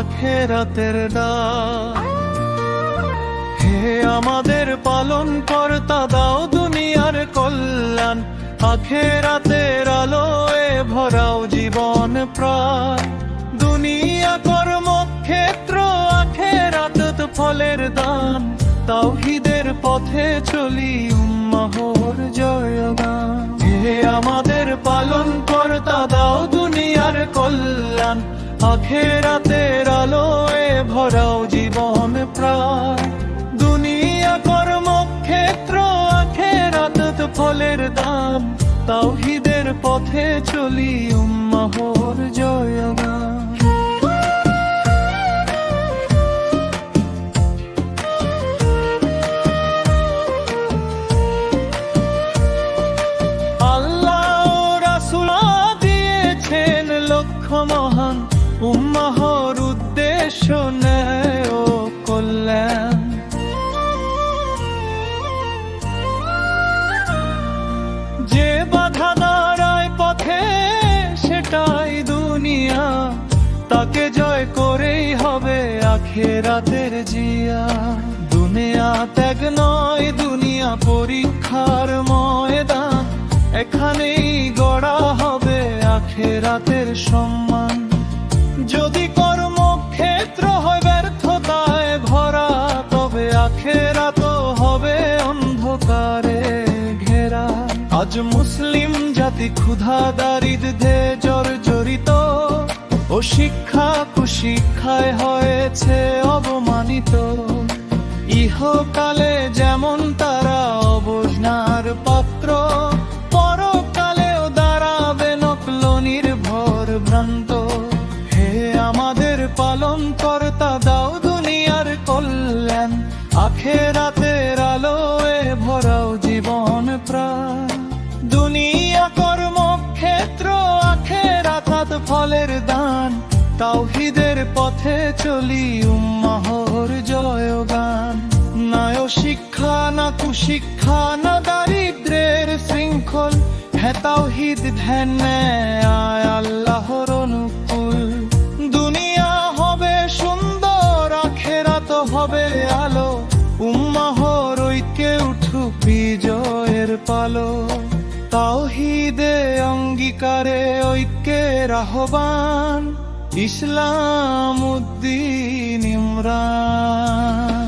আখেরাতের ডাক। হে আমাদের পালন কর্তা দাও দুনিয়ার কল্যাণ। আখেরাতের আলোয় ভরাও জীবন প্রাণ। দুনিয়া কর্মক্ষেত্র আখেরাত ফলের দান। তাওহিদের পথে চলি উম্মাহর জয়গান। হে আমাদের পালন কর্তা দাও দুনিয়ার কল্যাণ। আখেরাতের ফলের দাম তাওহিদের পথে চলি উম্মাহর জয়গান। আল্লাহ রাসুল দিয়েছেন লক্ষ্য মহান উম্মাহর দুনিয়া, তাকে জয় করেই হবে আখেরাতের জিয়া। দুনিয়া ত্যাগ নয়, দুনিয়া পরীক্ষার ময়দান। এখানেই গড়া হবে আখেরাতের সম্মান। যদি কর্মক্ষেত্র হয় ব্যর্থতায় ভরা, তবে আখেরা তো হবে অন্ধকারে ঘেরা। আজ মুসলিম জাতি ক্ষুধা দারিদ্রে জর্জরিত ও শিক্ষা কুশিক্ষায় হয়েছে অবমানিত। ইহকালে যেমন তারা অবজ্ঞার পাত্র, পরকালেও দাঁড়াবে নকল নির্ভর ভ্রান্ত। হে আমাদের পালন কর্তা দাও দুনিয়ার কল্যাণ। আখেরাতের আলোয় ভরাও জীবন প্রাণ। দুনিয়া কর্মক্ষেত্র আখেরাত ফলের তাওহিদের পথে চলি উম্মাহর জয়গান। নায় শিক্ষা, না কুশিক্ষা, না দারিদ্রের শৃঙ্খল। হ্যাঁ তাওহিদ ধ্যান আয় আল্লাহর অনুকূল। দুনিয়া হবে সুন্দর, আখেরাত হবে আলো। উম্মাহর ঐক্যে উঠুক বিজয়ের পালো। তাওহিদে অঙ্গীকারে ঐক্যের আহ্বান। ইসলাম উদ্দিন ইমরান।